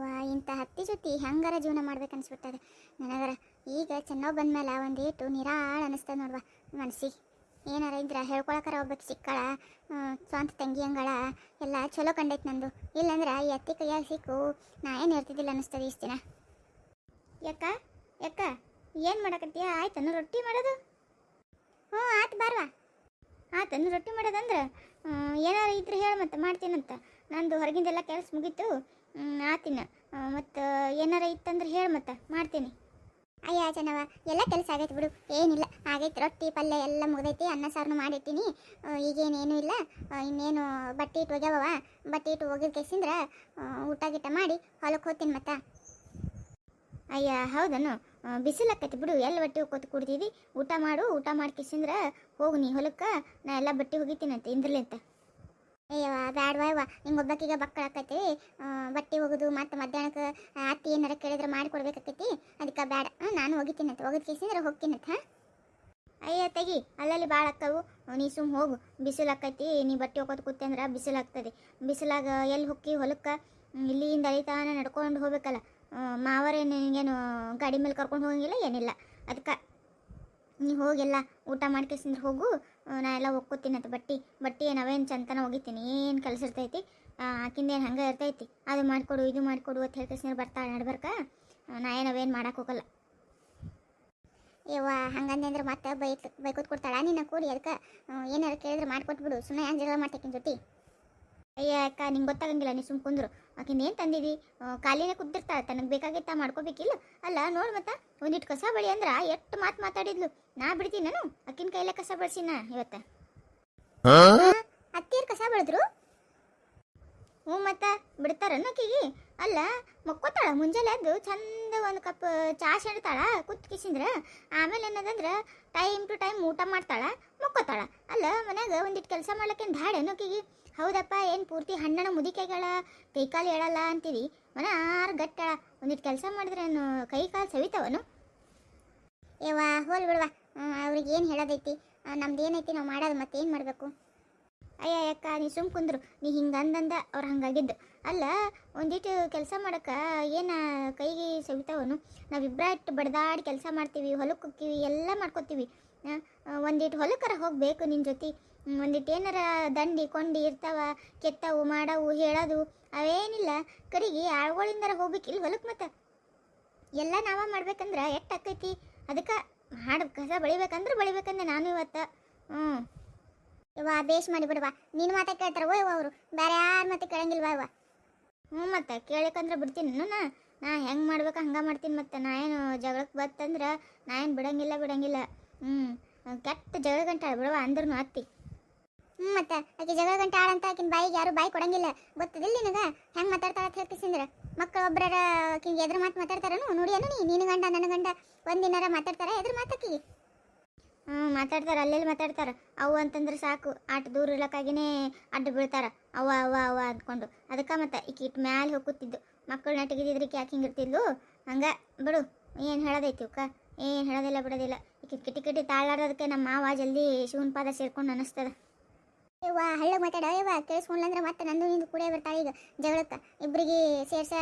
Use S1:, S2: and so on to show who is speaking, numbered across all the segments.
S1: ಯವ್ವ ಇಂಥ ಹತ್ತಿ ಜೊತೆ ಹೆಂಗಾರ ಜೀವನ ಮಾಡ್ಬೇಕು ಅನ್ಸ್ಬಿಟ್ಟದ ನನಗರ ಈಗ ಚೆನ್ನಾಗಿ ಬಂದ್ಮೇಲೆ ಒಂದೇಟು ನಿರಾಳ ಅನಿಸ್ತದ ನೋಡ್ವ ಮನ್ಸಿಗೆ. ಏನಾರ ಇದ್ರ ಹೇಳ್ಕೊಳಕರ ಒಬ್ಬಕ್ಕೆ ಸಿಕ್ಕಳ ಸ್ವಂತ ತಂಗಿ ಹಂಗಳ ಎಲ್ಲ ಚಲೋ ಕಂಡೈತೆ ನಂದು. ಇಲ್ಲಂದ್ರೆ ಈ ಅತ್ತಿ ಕೈಯಾಗ ಸಿಕ್ಕು, ನಾ ಏನು ಇರ್ತಿದ್ದಿಲ್ಲ ಅನಿಸ್ತದೆ ಇಷ್ಟು ದಿನ. ಯಕ್ಕ ಯಕ್ಕ, ಏನು ಮಾಡಕತ್ತೀಯ? ಆಯ್ತನು ರೊಟ್ಟಿ ಮಾಡೋದು. ಹ್ಞೂ ಆಯ್ತು ಬಾರ್ವಾ. ಆತನು ರೊಟ್ಟಿ ಮಾಡೋದಂದ್ರೆ ಏನಾರ ಇದ್ರೆ ಹೇಳು ಮತ್ತೆ ಮಾಡ್ತೀನಂತ. ನಂದು ಹೊರಗಿಂದೆಲ್ಲ ಕೆಲಸ ಮುಗೀತು. ಆತಿನ. ಮತ್ತು ಏನಾರ ಇತ್ತಂದ್ರೆ ಹೇಳು ಮತ್ತೆ ಮಾಡ್ತೀನಿ. ಅಯ್ಯ ಜನವ ಎಲ್ಲ ಕೆಲಸ ಆಗೈತೆ ಬಿಡು. ಏನಿಲ್ಲ ಆಗೈತೆ ರೊಟ್ಟಿ ಪಲ್ಯ ಎಲ್ಲ ಮುಗ್ದೈತಿ ಅನ್ನ ಸಾರನ್ನು ಮಾಡಿಟ್ಟಿನಿ. ಆ, ಈಗೇನೇನು ಇಲ್ಲ ಇನ್ನೇನು ಬಟ್ಟೆ ಇಟ್ಟು ಒಗ್ಯಾವ ಬಟ್ಟೆ ಇಟ್ಟು ಒಗಿದ ಕೆಸಿಂದ್ರೆ ಊಟ ಗೀಟ ಮಾಡಿ ಹೊಲಕ್ಕೆ ಹೋಗ್ತೀನಿ ಮತ್ತೆ. ಅಯ್ಯ ಹೌದನು. ಬಿಸಿಲಾಕೈತಿ ಬಿಡು ಎಲ್ಲ ಬಟ್ಟೆ ಕೂತು ಕುಡ್ತಿದ್ದಿ ಊಟ ಮಾಡು ಊಟ ಮಾಡಿ ಕೇಸಿಂದ್ರೆ ಹೋಗು ನೀ ಹೊಲಕ್ಕೆ ನಾ ಎಲ್ಲ ಬಟ್ಟೆ ಹೋಗಿತೀನಂತೆ ಇಂದ್ರಲಿಂತ. ಅಯ್ಯವ್ವ ಬ್ಯಾಡ್ವಾ ಯವ್ವ ನಿಂಗೆ ಒಬ್ಬಕ್ಕಿಗೆ ಬಕ್ಕಳ ಆಕೈತಿ. ಬಟ್ಟೆ ಒಗೆದು ಮತ್ತು ಮಧ್ಯಾಹ್ನಕ್ಕೆ ಅತ್ತಿ ಏನಾರ ಕೇಳಿದ್ರೆ ಮಾಡಿ ಕೊಡ್ಬೇಕಾಕೈತಿ ಅದಕ್ಕೆ ಬ್ಯಾಡ. ನಾನು ಹೋಗಿತೀನಂತ ಒಗದ್ ಕೇಸಿದ್ರೆ ಹೋಗ್ತೀನಂತ ಹಾಂ? ಅಯ್ಯ, ತೆಗಿ. ಅಲ್ಲಲ್ಲಿ ಭಾಳ ಅಕ್ಕವು. ನೀ ಸುಮ್ ಹೋಗು. ಬಿಸಿಲು ಆಕೈತಿ. ನೀ ಬಟ್ಟೆ ಹೋಗೋದು ಕೂತೆ ಅಂದ್ರೆ ಬಿಸಿಲು ಆಗ್ತದೆ. ಬಿಸಿಲಾಗ ಎಲ್ಲಿ ಹೊಕ್ಕಿ ಹೊಲಕ್ಕೆ? ಇಲ್ಲಿಂದ ಅಳಿತಾನ ನಡ್ಕೊಂಡು ಹೋಗ್ಬೇಕಲ್ಲ. ಮಾವರೇನು ಮಾವರೇ ನಿನಗೇನು ಗಾಡಿ ಮೇಲೆ ಕರ್ಕೊಂಡು ಹೋಗಂಗಿಲ್ಲ? ಏನಿಲ್ಲ. ಅದಕ್ಕೆ ನೀ ಹೋಗೆಲ್ಲ ಊಟ ಮಾಡ್ಕೇಸಿಂದ್ರೆ ಹೋಗು. ನಾ ಎಲ್ಲ ಒಕ್ಕೋತೀನಿ ಒಕ್ಕೋತೀನಂತ ಬಟ್ಟಿ. ಬಟ್ಟಿ ನಾವೇನು ಚಂತನ ಹೋಗಿತೀನಿ ಏನು ಕೆಲಸ ಇರ್ತೈತಿ? ಆಕಿಂದೇನು ಹಂಗೆ ಇರ್ತೈತಿ? ಅದು ಮಾಡಿಕೊಡು, ಇದು ಮಾಡಿಕೊಡು ಅಂತ ಹೇಳ್ಕೇಸಿಂದ್ರೆ ಬರ್ತಾಳೆ ನಡ್ಬರ್ಕ. ನಾ ಏನು ಅವೇನು ಮಾಡಕ್ಕೆ ಹೋಗಲ್ಲ. ಯವ್ವ, ಹಂಗಂದೆ ಅಂದ್ರೆ ಮತ್ತೆ ಬೈಕ್, ಬೈಕೋತ್ ಕೊಡ್ತಾಳ? ನಿನ್ನ ಕೂಡಿ ಅದಕ್ಕೆ ಏನಾರು ಕೇಳಿದ್ರೆ ಮಾಡಿಕೊಟ್ಬಿಡು. ಸುಮ್ಮನೆ ಜಗಳ ಮಾಡ್ತೇಕಿನ ಜೊತೆ. ಅಯ್ಯ ಅಕ್ಕ ನಿಂಗೆ ಗೊತ್ತಾಗಂಗಿಲ್ಲ ನೀ ಸುಮ್ ಕುಂದ್ರು. ಆಕಿನ ಏನು ತಂದಿದಿ? ಖಾಲಿನೇ ಕುದ್ದಿರ್ತಾಳೆ ತನಗೆ ಬೇಕಾಗಿತ್ತ ಮಾಡ್ಕೋಬೇಕಿಲ್ಲ? ಅಲ್ಲ ನೋಡು ಮತ್ತ ಒಂದಿಟ್ಟು ಕಸ ಬಳಿ ಅಂದ್ರೆ ಎಷ್ಟು ಮಾತು ಮಾತಾಡಿದ್ಲು. ನಾ ಬಿಡ್ತೀನಿ ನಾನು ಅಕ್ಕಿನ ಕೈಲೇ ಕಸ ಬಳ್ಸಿನ ಇವತ್ತ. ಅತ್ತಿಯರು ಕಸ ಬಳಿದ್ರು? ಹ್ಞೂ ಮತ್ತ ಬಿಡ್ತಾರನ್ನು ಅಕ್ಕಿಗೆ? ಅಲ್ಲ ಮಕ್ಕೋತಾಳ ಮುಂಜಾನೆ ಅದು ಚಂದ ಒಂದು ಕಪ್ ಚಾ ಸೆಣ್ತಾಳ ಕುತ್ ಕಿಸಿಂದ್ರ, ಆಮೇಲೆ ಏನದಂದ್ರೆ ಟೈಮ್ ಟು ಟೈಮ್ ಊಟ ಮಾಡ್ತಾಳ, ಮಕ್ಕೋತಾಳ. ಅಲ್ಲ, ಮನ್ಯಾಗ ಒಂದಿಟ್ಟು ಕೆಲಸ ಮಾಡ್ಲಕ್ಕೇನು ಭಾಳ ಏನೋಕಿಗೆ ಹೌದಪ್ಪ, ಏನು ಪೂರ್ತಿ ಹಣ್ಣನ ಮುದಿಕೆಗಳ ಕೈ ಕಾಲು ಹೇಳಲ್ಲ ಅಂತೀರಿ, ಮನ ಆರು ಗಟ್ಟಳ. ಒಂದಿಟ್ಟು ಕೆಲಸ ಮಾಡಿದ್ರೆ ಏನು ಕೈ ಕಾಲು ಸವಿತಾವನು? ಯವ್ವ, ಹೋಲ್ ಬಿಡುವ. ಅವ್ರಿಗೆ ಏನು ಹೇಳೋದೈತಿ? ನಮ್ದು ಏನೈತಿ, ನಾವು ಮಾಡೋದು ಮತ್ತೆ ಏನು ಮಾಡಬೇಕು? ಅಯ್ಯ ಅಕ್ಕ ನೀ ಸುಮ್ ಕುಂದ್ರು. ನೀ ಹಿಂಗೆ ಅಂದಂದ ಅವ್ರು ಹಂಗಾಗಿದ್ದು. ಅಲ್ಲ ಒಂದಿಟ್ಟು ಕೆಲಸ ಮಾಡೋಕೆ ಏನು ಕೈಗೆ ಸವಿತಾವನು? ನಾವಿಬ್ಬರ ಇಟ್ಟು ಬಡ್ದಾಡಿ ಕೆಲಸ ಮಾಡ್ತೀವಿ ಹೊಲಕ್ಕೆ ಹೋಗ್ತೀವಿ ಎಲ್ಲ ಮಾಡ್ಕೊತೀವಿ. ಒಂದಿಟ್ಟು ಹೊಲಕ್ಕರ ಹೋಗ್ಬೇಕು ನಿನ್ನ ಜೊತೆ. ಒಂದಿಟ್ಟು ಏನಾರ ದಂಡಿ ಕೊಂಡಿ ಇರ್ತಾವ, ಕೆತ್ತವು, ಮಾಡವು, ಹೇಳೋದು, ಅವೇನಿಲ್ಲ. ಕಡೆಗೆ ಆಳ್ಗಳಿಂದಾರ ಹೋಗ್ಬೇಕಿಲ್ಲ ಹೊಲಕ್ಕೆ ಮತ್ತೆ. ಎಲ್ಲ ನಾವ ಮಾಡ್ಬೇಕಂದ್ರೆ ಎಟ್ಟು ಆಕೈತಿ ಅದಕ್ಕೆ ಹಾಡು ಕಸ ಬೆಳಿಬೇಕಂದ್ರೆ ಬಳಿಬೇಕಂದ್ರೆ ನಾನು ಇವತ್ತು. ಹ್ಞೂ ಇವ ಬೇಷ್ ಮಾಡಿ ಬಿಡುವ ನಿನ್ನ ಮಾತಾ ಕೇಳ್ತಾರ ಓಯ್ ಅವರು. ಬೇರೆ ಯಾರ ಮಾತೆ ಕೇಳಂಗಿಲ್ವಾ ಇವ ಹ್ಞೂ ಮತ್ತೆ, ಕೇಳಕಂದ್ರೆ ಬಿಡ್ತೀನಿ ನಾನು ನಾ ಹೆಂಗೆ ಮಾಡ್ಬೇಕು ಹಂಗೆ ಮಾಡ್ತೀನಿ ಮತ್ತೆ. ನಾ ಏನು ಜಗಳಕ್ಕೆ ಬತ್ತಂದ್ರೆ ನಾ ಏನು ಬಿಡಂಗಿಲ್ಲ ಬಿಡಂಗಿಲ್ಲ. ಹ್ಞೂ, ಕೆಟ್ಟ ಜಗಳ ಗಂಟೆ ಬಿಡುವ ಅಂದ್ರೂ ಅತ್ತಿ. ಹ್ಞೂ ಮತ್ತೆ, ಆಕೆ ಜಗಳ ಗಂಟೆ ಆಡಂತ ಆಕಿನ ಬಾಯಿಗೆ ಯಾರು ಬಾಯಿ ಕೊಡಂಗಿಲ್ಲ. ಗೊತ್ತದಿಲ್ಲ ನಿನಗೆ? ಹೆಂಗೆ ಮಾತಾಡ್ತಾಳ ಅಂತ ಹೇಳ್ತಿಸಿಂದ್ರೆ ಮಕ್ಕಳು ಒಬ್ಬರ ಆಕಿಗೆ ಎದ್ರು ಮಾತು ಮಾತಾಡ್ತಾರನು ನೋಡಿಯನು ನೀ ನಿನ್ನ ಗಂಡ, ನನ್ನ ಗಂಡ ಒಂದಿನಾರ ಮಾತಾಡ್ತಾರ, ಎದ್ರ ಮಾತಾಕಿಗೆ ಹ್ಞೂ ಮಾತಾಡ್ತಾರೆ, ಅಲ್ಲೆಲ್ಲಿ ಮಾತಾಡ್ತಾರೆ. ಅವು ಅಂತಂದ್ರೆ ಸಾಕು, ಆಟ ದೂರ ಇರ್ಲಕ್ಕಾಗಿನೇ ಅಡ್ಡ ಬೀಳ್ತಾರ. ಅವ ಅವ ಅವ ಅಂದ್ಕೊಂಡು. ಅದಕ್ಕೆ ಮತ್ತೆ ಈಕಿ ಮ್ಯಾಲೆ ಹೋಗುತ್ತಿದ್ದು ಮಕ್ಕಳು ಈಕೆ ಯಾಕೆ ಹಿಂಗಿರ್ತಿದ್ಲು ಹಂಗೆ, ಬಿಡು, ಏನು ಹೇಳೋದೈತಿ ಅಕ್ಕ ಏನು ಹೇಳೋದಿಲ್ಲ, ಬಿಡೋದಿಲ್ಲ. ಈಕಿ ಕಿಟಿ ಕಿಟಿ ತಾಳಾಡೋದಕ್ಕೆ ನಮ್ಮ ಮಾವ ಜಲ್ದಿ ಶಿವನ ಪಾದ ಸೇರ್ಕೊಂಡು ಅನಿಸ್ತದ ಇವಾ ಹಳ್ಳ ಮಾತಾಡ. ಕೇಳಿಸ್ಕೊಂಡ್ಲ ಅಂದ್ರೆ ಮತ್ತೆ ನಂದು ನಿಂದು ಕೂಡ ಬರ್ತಾಳೆ ಈಗ. ಜಗಳಕ್ಕೆ. ಇಬ್ಬರಿಗೆ ಸೇರ್ಸ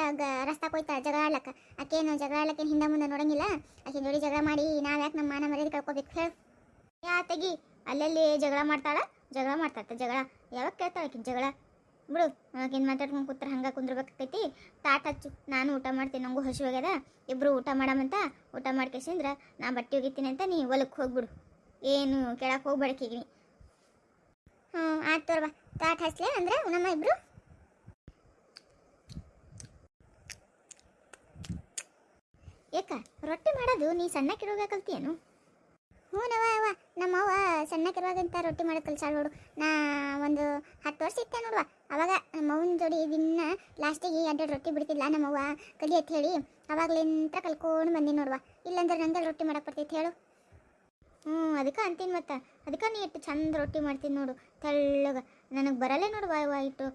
S1: ರಸ್ತಾ ಕೊಯ್ತಾಳೆ ಜಗಳ ಆಡ್ಲಕ್ಕ. ಆಕೇನು ಜಗಳ ಆಡ್ಲಕ್ಕೆ ಹಿಂದೆ ಮುಂದೆ ನೋಡಂಗಿಲ್ಲ. ಆಕೆ ಜೋಡಿ ಜಗಳ ಮಾಡಿ ನಾವು ಯಾಕೆ ನಮ್ಮ ಮಾನ ಮರ್ಯಾದೆ ಕಳ್ಕೊಬೇಕು ಹೇಳು. ಯಾ ತೆಗಿ, ಅಲ್ಲಲ್ಲಿ ಜಗಳ ಮಾಡ್ತಾಳ ಜಗಳ ಮಾಡ್ತಾಳ ಜಗಳ. ಯಾವಾಗ ಕೇಳ್ತಾಳ ಆಕಿನ ಜಗಳ? ಬಿಡು ಆಕಿನ ಮಾತಾಡ್ಕೊಂಡು ಕೂತ್ರೆ ಹಂಗೆ ಕುಂದ್ರಬೇಕಾಕೈತಿ ತಾಟ್ ಹಚ್ಚು, ನಾನು ಊಟ ಮಾಡ್ತೀನಿ, ನಂಗೂ ಹಸಿವಾಗ್ಯದ ಇಬ್ರು ಊಟ ಮಾಡಮಂತ, ಊಟ ಮಾಡ್ಕೇಸಿಂದ್ರೆ ನಾ ಬಟ್ಟೆ ಒಗಿತೀನಿ ಅಂತ ನೀ ಹೊಲಕ್ಕೆ ಹೋಗ್ಬಿಡು. ಏನು ಕೇಳಕ್ಕೆ ಹೋಗ್ಬೇಡಕ್ಕಿಗಿ ಹ್ಞೂ, ಆಯ್ತು ತೋರ್ಬಾ ತಾಟ್ ಹಚ್ಲೇ ಅಂದ್ರೆ ನಮ್ಮ ಇಬ್ರು? ಏಕ, ರೊಟ್ಟಿ ಮಾಡೋದು ನೀ ಸಣ್ಣ ಸಣ್ಣಕ್ಕಿರುವಾಗ ಕಲ್ತಿಯೇನು? ಹ್ಞೂ ನವ ಅವ್ವ ನಮ್ಮವ್ವ ಸಣ್ಣಕ್ಕಿರುವಾಗಂತ ರೊಟ್ಟಿ ಮಾಡೋ ಕಲ್ಸಾಳ ನೋಡು. ನಾ ಒಂದು ಹತ್ತು ವರ್ಷ ಇತ್ತೆ ನೋಡುವ. ಅವಾಗ ನಮ್ಮವ್ವನ ಜೋಡಿ ದಿನ ಲಾಸ್ಟಿಗೆ ಎರಡು ರೊಟ್ಟಿ ಬಿಡ್ತಿಲ್ಲ ನಮ್ಮವ್ವ ಕಲಿ ಅಂತ ಹೇಳಿ ಅವಾಗ್ಲಿಂತ ಕಲ್ಕೊಂಡು ಬಂದಿ ನೋಡುವ. ಇಲ್ಲಂದ್ರೆ ನಂಗೆ ರೊಟ್ಟಿ ಮಾಡಕ್ಕೆ ಬರ್ತೈತೆ ಹೇಳು. ಹ್ಞೂ, ಅದಕ್ಕೆ ಅಂತೀನಿ ಮತ್ತೆ. ಅದಕ್ಕೆ ನೀ ಇಟ್ಟು ಚಂದ ರೊಟ್ಟಿ ಮಾಡ್ತೀನಿ ನೋಡು. ತೆಳ್ಳಗ. ನನಗೆ ಬರಲ್ಲೇ ನೋಡು ವಾಯ್ ಇಟ್ಟು.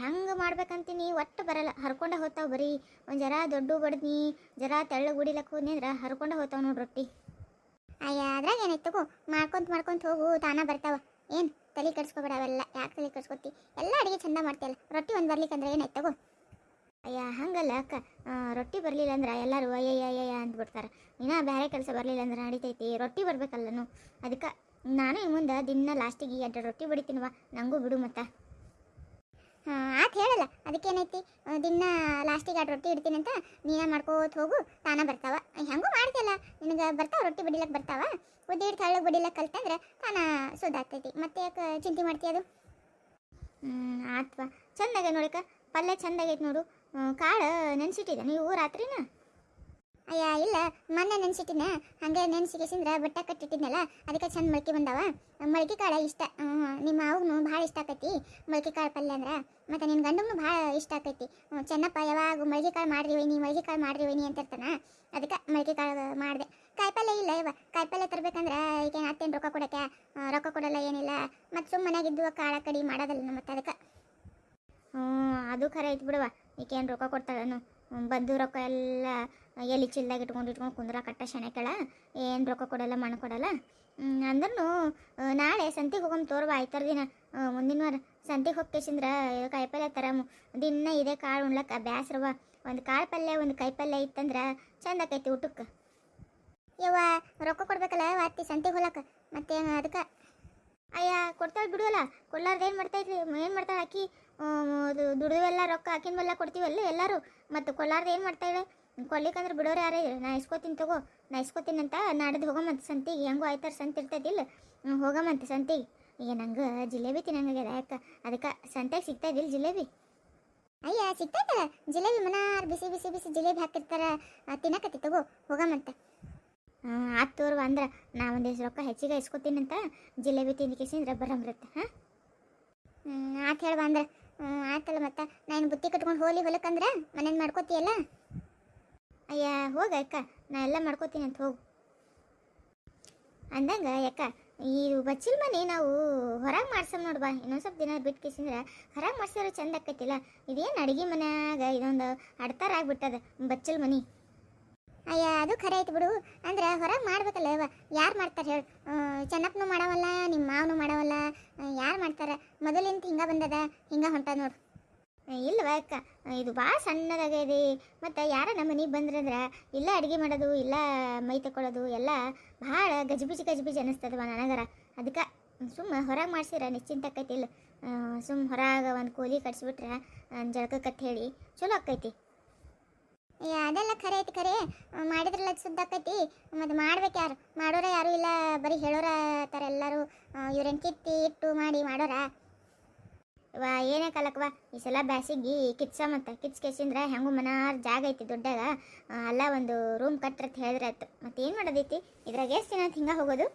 S1: ಹೆಂಗೆ ಮಾಡ್ಬೇಕಂತೀನಿ? ಒಟ್ಟು ಬರಲ್ಲ. ಹರ್ಕೊಂಡೆ ಹೋಗ್ತಾವೆ ಬರೀ. ಒಂದು ಜರ ದೊಡ್ಡ ಬಡ್ದು ಜರ ತೆಳ್ಳಗೆ ಉಡಿಲಕ್ಕೆ ಹೋದ್ನಿ ಅಂದ್ರೆ ಹರ್ಕೊಂಡೆ ಹೋಗ್ತಾವೆ ನೋಡು ರೊಟ್ಟಿ. ಅಯ್ಯ, ಅದ್ರಾಗ ಏನಾಯ್ತು ಮಾಡ್ಕೊಂತ ಮಾಡ್ಕೊಂತ ಹೋಗು, ತಾನ ಬರ್ತಾವ. ಏನು, ತಲೆ ಕೆಡಿಸ್ಕೊಬೇಡ ಅವೆಲ್ಲ, ಯಾಕೆ ತಲೆ ಕೆಡಿಸ್ಕೊತಿ ಎಲ್ಲ ಅಡಿಗೆ ಚಂದ ಮಾಡ್ತೀಯಲ್ಲ, ರೊಟ್ಟಿ ಒಂದು ಬರ್ಲಿಕ್ಕಂದ್ರೆ ಏನಾಯ್ತು ತಗೋ? ಅಯ್ಯ, ಹಂಗಲ್ಲ ಅಕ್ಕ. ರೊಟ್ಟಿ ಬರಲಿಲ್ಲ ಅಂದ್ರೆ ಎಲ್ಲರೂ ಅಯ್ಯ ಅಯ್ಯ ಅಂದ್ಬಿಡ್ತಾರೆ. ಇನ್ನೂ ಬೇರೆ ಕೆಲಸ ಬರಲಿಲ್ಲ ಅಂದ್ರೆ ನಡಿತೈತಿ, ರೊಟ್ಟಿ ಬರ್ಬೇಕಲ್ಲನು ಅದಕ್ಕೆ, ನಾನು ಈ ಮುಂದೆ ದಿನ ಲಾಸ್ಟಿಗೆ ಎರಡು ರೊಟ್ಟಿ ಬಡಿತೀನವ ನನಗೂ ಬಿಡು ಮತ್ತೆ. ಆತ ಹೇಳಲ್ಲ. ಅದಕ್ಕೇನೈತಿ? ದಿನ ಲಾಸ್ಟಿಗೆ ಎರಡು ರೊಟ್ಟಿ ಇಡ್ತೀನಿ ಅಂತ ನೀನೇ ಮಾಡ್ಕೋತ ಹೋಗು, ತಾನ ಬರ್ತಾವ. ಹೆಂಗೂ ಮಾಡ್ತಿಲ್ಲ ನಿನಗೆ ಬರ್ತಾವ ರೊಟ್ಟಿ ಬಡಿಲಕ್ಕೆ ಬರ್ತಾವ? ಉದ್ದಿ ಹಿಡ್ದು ಹಳ್ಳಗೆ ಬಡಿಲಕ್ಕೆ ಕಲ್ತಂದ್ರೆ ತಾನ ಸುದ್ದಾಗ್ತೈತಿ. ಮತ್ತೆ ಯಾಕೆ ಚಿಂತೆ ಮಾಡ್ತೀಯ ಅದು? ಆತ್ವಾ. ಚಂದಾಗ ನೋಡಕ್ಕ ಪಲ್ಯ ಚಂದಾಗೈತೆ ನೋಡು. ಕಾಳು ನೆನ್ಸಿಟ್ಟಿದೆ ನೀವು ರಾತ್ರಿನ? ಅಯ್ಯ, ಇಲ್ಲ, ಮೊನ್ನೆ ನೆನ್ಸಿಟ್ಟಿನ, ಹಂಗೆ ನೆನ್ಸಿಗೆಸಿಂದ್ರೆ ಬಟ್ಟೆ ಕಟ್ಟಿಟ್ಟಿದ್ನಲ್ಲ, ಅದಕ್ಕೆ ಚಂದ ಮೊಳಕೆ ಬಂದಾವ. ಮೊಳಕೆ ಕಾಳು ಇಷ್ಟ ನಿಮ್ಮ ಅವ್ನು ಭಾಳ ಇಷ್ಟ ಆಕೈತಿ ಮೊಳಕೆ ಕಾಳು ಪಲ್ಯ ಅಂದ್ರೆ. ಮತ್ತು ನಿನ್ನ ಗಂಡಗೂ ಭಾಳ ಇಷ್ಟ ಆಕೈತಿ. ಚೆನ್ನಪ್ಪ, ಯಾವಾಗ ಮೊಳಕೆ ಕಾಳು ಮಾಡ್ರಿ ವೈನಿ ಮೊಳಕೆ ಕಾಳು ಮಾಡ್ರಿ ವೈನಿ ಅಂತ ಇರ್ತಾನ ಅದಕ್ಕೆ ಮೊಳಕೆ ಕಾಳು ಮಾಡಿದೆ. ಕಾಯಿಪಲ್ಯ ಇಲ್ಲ ಇವ ಕಾಯಿಪಲ್ಯ ತರ್ಬೇಕಂದ್ರೆ ಈಗ ಅತ್ತೇನು ರೊಕ್ಕ ಕೊಡಕ್ಕೆ ರೊಕ್ಕ ಕೊಡಲ್ಲ ಏನಿಲ್ಲ, ಮತ್ತು ಸುಮ್ಮನೆ ಮನೆಯಾಗಿದ್ದು ಕಾಳ ಕಡಿ ಮಾಡೋದಲ್ಲ ಮತ್ತೆ ಅದಕ್ಕೆ. ಹ್ಞೂ ಅದು ಖರೆ ಐತಿ ಬಿಡುವ ಈಕೇನು ರೊಕ್ಕ ಕೊಡ್ತಾಳನು ಬಂದು ರೊಕ್ಕ ಎಲ್ಲ ಎಲ್ಲಿ ಚಿಲ್ದಾಗ ಇಟ್ಕೊಂಡು ಇಟ್ಕೊಂಡು ಕುಂದ್ರ ಕಟ್ಟ ಶಣೆಕಳ, ಏನು ರೊಕ್ಕ ಕೊಡಲ್ಲ, ಮಣ್ಣು ಕೊಡಲ್ಲ. ಅಂದ್ರೂ ನಾಳೆ ಸಂತಿಗೆ ಹೋಗಮ್ ತೋರ್ವ, ಆಯ್ತಾರ ದಿನ. ಮುಂದಿನ ವಾರ ಸಂತಿಗೆ ಹೋಗ್ಕೇಸಿಂದ್ರ ಕಾಯಿಪಲ್ಯ ತರಮು. ದಿನ ಇದೇ ಕಾಳು ಉಣ್ಲಕ್ಕ ಬ್ಯಾಸ್ರವ. ಒಂದು ಕಾಳು ಪಲ್ಯ, ಒಂದು ಕಾಯಿಪಲ್ಯ ಇತ್ತಂದ್ರೆ ಚಂದ ಆಕೈತಿ ಊಟಕ್ಕೆ ಯವ್ವ, ರೊಕ್ಕ ಕೊಡ್ಬೇಕಲ್ಲ ವಾತಿ ಸಂತಿಗೆ ಹೋಲಕ್ಕ ಮತ್ತೇನು ಅದಕ್ಕೆ ಅಯ್ಯ, ಕೊಡ್ತಾಳೆ ಬಿಡುವಲ್ಲ? ಕೊಡ್ಲಾರ್ದು ಏನು ಮಾಡ್ತೈತಿ ಏನು ಮಾಡ್ತಾಳೆ ಆಕಿ? ದುಡಿದೆಲ್ಲ ರೊಕ್ಕ ಆಕಿನ ಮೇಲೆ ಕೊಡ್ತೀವಲ್ಲ ಎಲ್ಲರೂ? ಮತ್ತು ಕೊಡ್ಲಾರ್ದು ಏನು ಮಾಡ್ತಾಳೆ ಕೊಡ್ಲಿಕ್ಕಂದ್ರೆ ಬಿಡೋರು ಯಾರೇ ಇಲ್ಲ ನಾ ಇಸ್ಕೋತೀನಿ ತಗೋ. ನಾ ಇಸ್ಕೋತೀನಿ ಅಂತ ನಾಡ್ದು ಹೋಗಮಂತ ಸಂತಿಗೆ ಹೆಂಗೋ ಆಯ್ತಾರ ಸಂತ ಇರ್ತದಿಲ್ಲ. ಹೋಗಮಂತ ಸಂತಿಗೆ ಈಗ ನಂಗೆ ಜಿಲೇಬಿ ತಿನ್ನಂಗಾಗ್ಯದ ಯಾಕೆ? ಅದಕ್ಕೆ ಸಂತೆಗೆ ಸಿಗ್ತಾ ಇದಿಲ್ಲ ಜಿಲೇಬಿ. ಅಯ್ಯ ಸಿಗ್ತೈತಲ್ಲ ಜಿಲೇಬಿ ಮನಾರ್ ಬಿಸಿ ಬಿಸಿ ಬಿಸಿ ಜಿಲೇಬಿ ಹಾಕಿರ್ತಾರ. ತಿನ್ನಕತ್ತಿ ತಗೋ. ಹೋಗಮಂತ. ಆತು ತೋರ್ವ ಅಂದ್ರೆ ನಾ ಒಂದಿಷ್ಟು ರೊಕ್ಕ ಹೆಚ್ಚಿಗೆ ಇಸ್ಕೋತೀನಿ ಅಂತ ಜಿಲೇಬಿ ತಿಂದಿಕಿಸಿಂದ್ರೆ ಬರಂಬರುತ್ತೆ ಹಾಂ? ಆತ್ ಹೇಳುವ ಅಂದ್ರೆ. ಆತಲ್ಲ ಮತ್ತೆ. ನಾನು ಬುತ್ತಿ ಕಟ್ಕೊಂಡು ಹೋಲಿ ಹೊಲಕ್ಕಂದ್ರೆ ಮನೇಲಿ ಮಾಡ್ಕೋತೀಯಲ್ಲ? ಅಯ್ಯ, ಹೋಗ ಅಕ್ಕ. ನಾ ಎಲ್ಲ ಮಾಡ್ಕೋತೀನಿ ಅಂತ ಹೋಗು. ಅಂದಂಗ ಯಾಕ ಈ ಬಚ್ಚಿಲ್ ಮನೆ ನಾವು ಹೊರಗೆ ಮಾಡ್ಸಮ್ ನೋಡ್ಬಾ ಇನ್ನೊಂದು ಸ್ವಲ್ಪ ದಿನ ಬಿಟ್ಟು ಕಿಸಿಂದ್ರೆ ಹೊರಗೆ ಮಾಡ್ಸಿದ್ರೆ ಚಂದ ಆಕೈತಿಲ್ಲ. ಇದೇನು ಅಡುಗೆ ಮನ್ಯಾಗ ಇದೊಂದು ಅಡ್ತಾರ ಆಗ್ಬಿಟ್ಟದ ಬಚ್ಚಲ್ ಮನೆ. ಅಯ್ಯ, ಅದು ಖರೆ ಐತಿ ಬಿಡು. ಅಂದ್ರೆ ಹೊರಗೆ ಮಾಡ್ಬೇಕಲ್ಲ ಯಾರು ಮಾಡ್ತಾರೆ ಹೇಳು. ಚೆನ್ನಪ್ಪನು ಮಾಡವಲ್ಲ ನಿಮ್ಮ ಮಾವನು ಮಾಡವಲ್ಲ. ಯಾರು ಮಾಡ್ತಾರೆ? ಮೊದಲಿಂದ ಹಿಂಗೆ ಬಂದದ, ಹಿಂಗೆ ಹೊಂಟದ ನೋಡು. ಇಲ್ಲವ ಅಕ್ಕ? ಇದು ಭಾಳ ಸಣ್ಣದಾಗಿದೆ. ಮತ್ತು ಯಾರ ನಮ್ಮ ಮನೆಗೆ ಬಂದ್ರಂದ್ರೆ ಇಲ್ಲ ಅಡುಗೆ ಮಾಡೋದು, ಇಲ್ಲ ಮೈ ತಗೊಳ್ಳೋದು ಎಲ್ಲ ಭಾಳ ಗಜಿಬಿಜಿ ಗಜಿಬಿಜಿ ಅನ್ನಿಸ್ತದವ ನನಗರ. ಅದಕ್ಕೆ ಸುಮ್ಮ ಹೊರಗೆ ಮಾಡ್ಸಿರ, ನಿಶ್ಚಿಂತ ಆಕೈತಿ ಇಲ್ಲ. ಸುಮ್ಮ ಹೊರಗೆ ಒಂದು ಕೂಲಿ ಕಟ್ಸಿಬಿಟ್ರೆ ಜಳಕಕ್ಕಂತ ಹೇಳಿ ಚಲೋ ಆಕೈತಿ. ಅದೆಲ್ಲ ಖರೆ ಐತಿ ಖರೆ. ಮಾಡಿದ್ರಲ್ಲ ಸುದ್ದ ಆಕೈತಿ. ಮತ್ತು ಮಾಡ್ಬೇಕು ಯಾರು? ಮಾಡೋರ ಯಾರು ಇಲ್ಲ? ಬರೀ ಹೇಳೋರ ಥರ ಎಲ್ಲರೂ ಇವ್ರೇನು ಕಿತ್ತಿ ಇಟ್ಟು ಮಾಡಿ ಮಾಡೋರ? ವಾ, ಏನೇ ಕಲಕ್ವಾ ಈ ಸಲ ಬ್ಯಾಸಿಗೆ ಕಿಚ್ಚ ಮತ್ತೆ ಕಿಚ್ಚ ಕೆಸಿಂದ್ರೆ ಹೆಂಗೂ ಮನಾರ್ ಜಾಗ ಐತಿ ದೊಡ್ಡಾಗ ಅಲ್ಲ ಒಂದು ರೂಮ್ ಕಟ್ರತ್ ಹೇಳಿದ್ರಾಯ್ತು ಮತ್ತೆ ಏನು ಮಾಡೋದೈತಿ? ಇದ್ರಾಗ ಎಷ್ಟು ದಿನ ಅಂತ ಹಿಂಗೆ ಹೋಗೋದು?